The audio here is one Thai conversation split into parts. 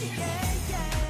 Yeah, yeah,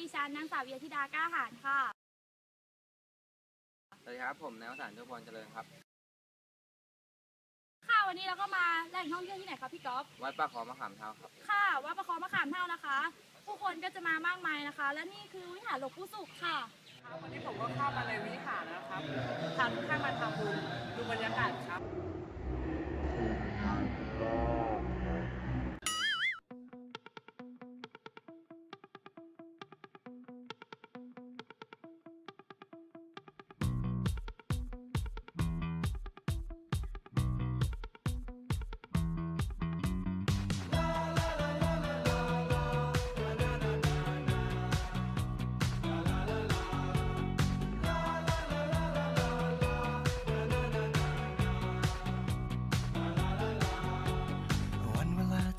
ดิฉันนางสาวเวียธิดากล้าหารค่ะ สวัสดีครับผมนายวสันต์ทุพรเจริญครับ ค่ะวันนี้เราก็มาแหล่งท่องเที่ยวที่ไหนคะพี่ก๊อฟวัดปากคลองมะขามเท้าครับ ค่ะวัดประคองมะขามเท่านะคะ ผู้คนก็จะมามากมายนะคะ และนี่คือวิหารหลวงปู่สุขค่ะ ครับวันนี้ผมก็เข้ามาในวิหารนะครับพาทุกท่านมาทำบุญดูบรรยากาศครับ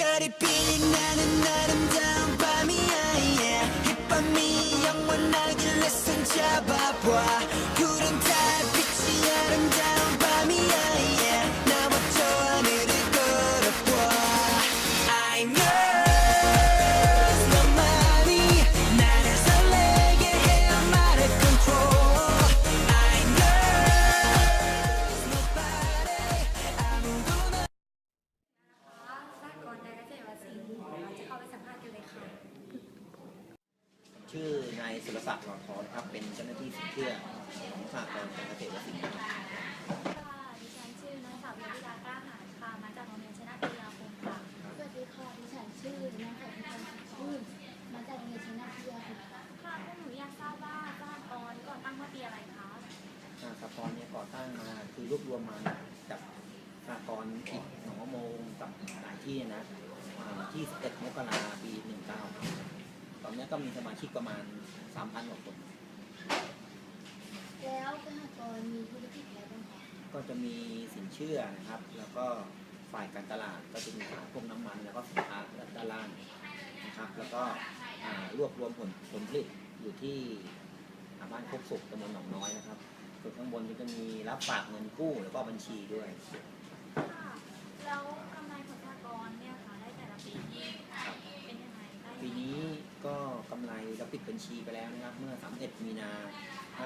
별이 빛이 나는 아 รวบรวมมาจากสหกรณ์อีกหนองมะโมงกับหลายที่นะอ่าที่11มกราปี19ตอนนี้ก็มีสมาชิกประมาณ 3,000กว่าคน แล้วสหกรณ์มีธุรกิจอะไรบ้างคะก็จะมีสินเชื่อนะครับ แล้วก็ฝ่ายการตลาดก็จะมีขายพวกน้ำมัน แล้วก็สินค้าด้านล่างนะครับ แล้วก็อ่ารวบรวมผลผลผลิตอยู่ที่อ่าบ้านโคกสุกตำบลหนองน้อยนะครับ ส่วนข้างบนก็จะมีรับฝากเงินกู้แล้วก็บัญชีด้วยค่ะแล้วกำไรของสหกรณ์เนี่ยค่ะได้แต่ละปีนี่เป็นยังไงได้ปีนี้ก็กำไรเราปิดบัญชีไปแล้วนะครับ เมื่อ 31 มีนา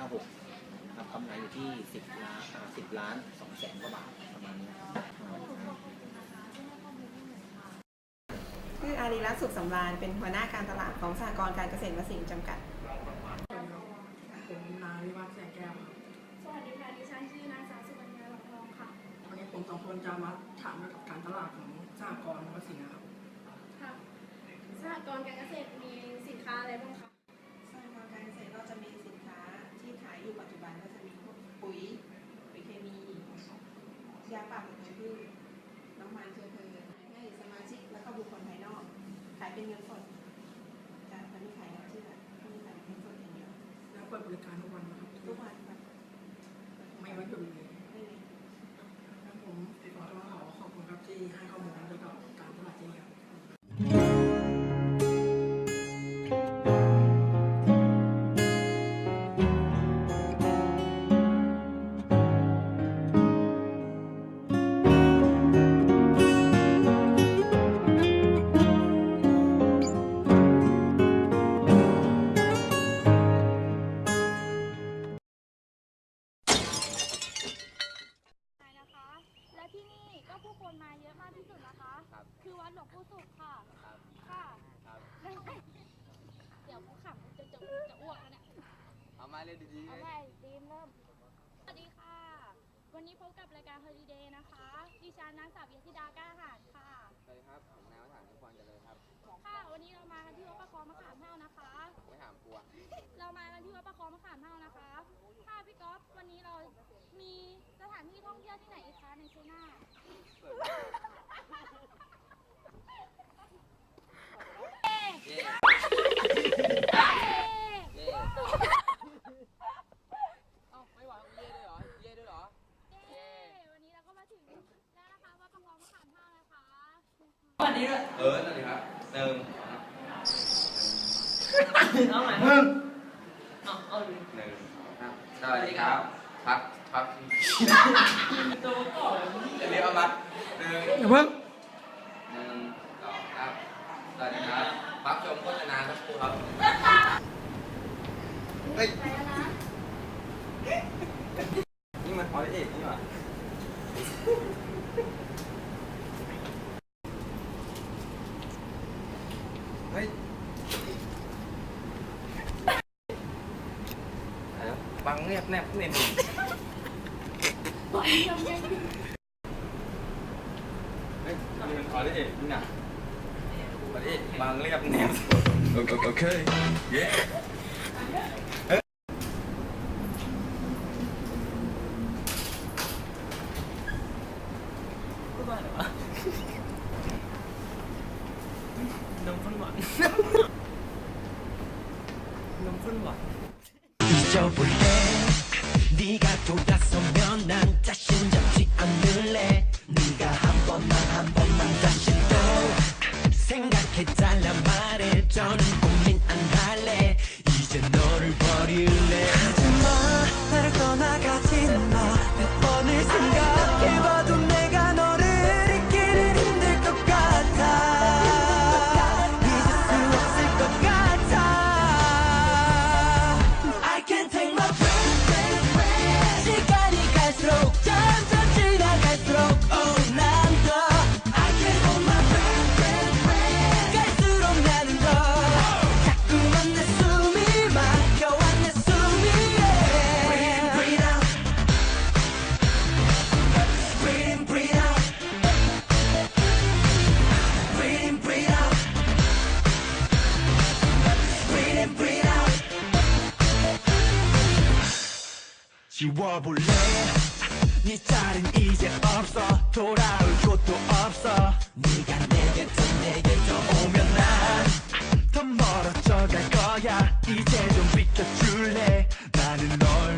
56นะครับกำไรอยู่ที่ 10 ล้านอ่า10 ล้าน2แสนกว่าบาทประมาณนี้ครับอ่าขอบคุณนะคะที่ให้ข้อมูลที่หนูค่ะชื่ออารีรัตน์สุขสำราญเป็นหัวหน้าการตลาดของสหกรณ์การเกษตรวสินทร์จำกัด ผมนายวิวัฒน์แสงแก้วครับ ผมสองคนจะมาถามเกี่ยวกับการตลาดของสหกรณ์วสินนะครับ ดิฉันนางสาววิยธิดากล้าหาญค่ะสวัสดีครับผมนายวัฒน์ทุกคนเจริญครับค่ะวันนี้เรามากันที่วัดประคองมะขามเท่านะคะ ไม่ถามกลัวเรามากันที่วัดประคองมะขามเท่านะคะค่ะพี่ก๊อฟวันนี้เรามีสถานที่ท่องเที่ยวที่ไหนอีกคะในชัยนาทเปิดเย่เย่เอ้าไม่หวังเย่ด้วยเหรอ เย่ด้วยเหรอ เย้วันนี้เราก็มาถึงแล้วนะคะวัดประคองมะขามเท่านะคะ เออสวัสดีครับเติมเอาใหม่หนึ่งครับสวัสดีครับพักพักเรียกเอามาหนึ่งอย่าเพิ่งหนึ่งสองครับสวัสดีครับพักชมโฆษณาสักครู่ครับเฮ้ย นี่มันออริเอกนี่หว่าเฮ้ยบังเงียบ แนบเน็บเฮ้ยนี่มันออริเอกนี่นะออริบังเรียบแนบ Okay, yeah. พูดว่าอะไรวะนมข้นหวาน นมข้นหวาน 뒤져볼래? 네가 돌아서면 난 자신 잡지 않을래? 네가 한 번만 한 번만 다시 또 생각해 잘라 말해 저는 꼭 채워볼래? 네 짤은 이제 없어. 돌아올 곳도 없어. 네가 내게 또 내게 또 오면 난 더 멀어져 갈 거야. 이제 좀 비켜줄래? 나는 널